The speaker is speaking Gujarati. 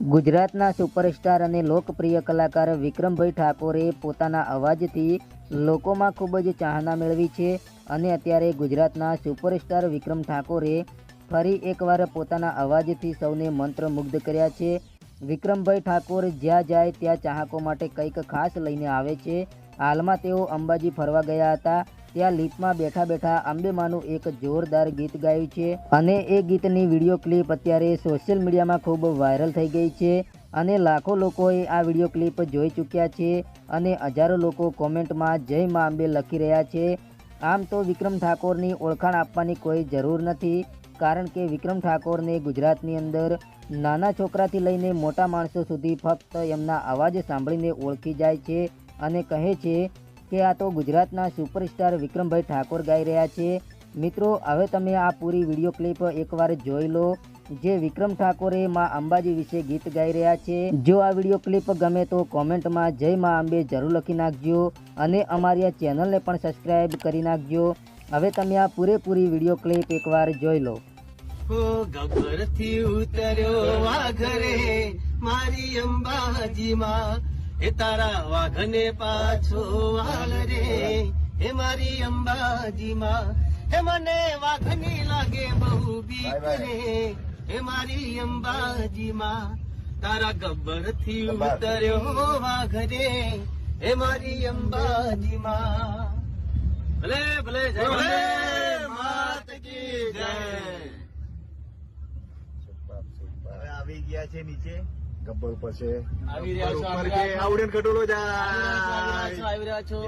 ગુજરાતના સુપરસ્ટાર અને લોકપ્રિય કલાકાર વિક્રમભાઈ ઠાકોરે પોતાના અવાજથી લોકોમાં ખૂબ જ ચાહના મેળવી છે અને અત્યારે ગુજરાતના સુપરસ્ટાર વિક્રમ ઠાકોરે ફરી એકવાર પોતાના અવાજથી સૌને મંત્રમુગ્ધ કર્યા છે. વિક્રમભાઈ ઠાકોર જ્યાં જાય ત્યાં ચાહકો માટે કંઈક ખાસ લઈને આવે છે. હાલમાં તેઓ અંબાજી ફરવા ગયા હતા. ત્યાં લીફમાં બેઠા બેઠા અંબેમાનું એક જોરદાર ગીત ગાયું છે અને એ ગીતની વીડિયો ક્લિપ અત્યારે સોશિયલ મીડિયામાં ખૂબ વાયરલ થઈ ગઈ છે અને લાખો લોકોએ આ વીડિયો ક્લિપ જોઈ ચૂક્યા છે અને હજારો લોકો કોમેન્ટમાં જય મા અંબે લખી રહ્યા છે. આમ તો વિક્રમ ઠાકોરની ઓળખાણ આપવાની કોઈ જરૂર નથી કારણ કે વિક્રમ ઠાકોરને ગુજરાતની અંદર નાના છોકરાથી લઈને મોટા માણસો સુધી ફક્ત એમના અવાજ સાંભળીને ઓળખી જાય છે અને કહે છે કે આ તો ગુજરાતના સુપરસ્ટાર વિક્રમભાઈ ઠાકોર ગાઈ રહ્યા છે. મિત્રો, હવે તમે આ પૂરી વીડિયો ક્લિપ એકવાર જોઈ લો, જે વિક્રમ ઠાકોરે માં અંબાજી વિશે ગીત ગાઈ રહ્યા છે. જો આ વીડિયો ક્લિપ ગમે તો કોમેન્ટમાં જય માં અંબે જરૂર લખી નાખજો અને અમારી આ ચેનલને પણ સબસ્ક્રાઈબ કરી નાખજો. હવે તમે આ પૂરેપૂરી વીડિયો ક્લિપ એકવાર જોઈ લો. ગબ્બરથી ઉતર્યો વાઘરે મારી અંબાજીમાં એ તારા વાઘને પાછો વાલ રે. હે મારી અંબાજીમાં હે મને વાઘની લાગે બહુ બીક રે. હે મારી અંબાજીમાં તારા ગબ્બરથી ઉતર્યો વાઘરે હે મારી અંબાજીમાં. ભલે ભલે જય ભલે માત કી જય. આવી ગયા છે નીચે. ગબ્બર ઉપર છે. આવી રહ્યા છો. આવડે ને ખટોલો આવી રહ્યા છો,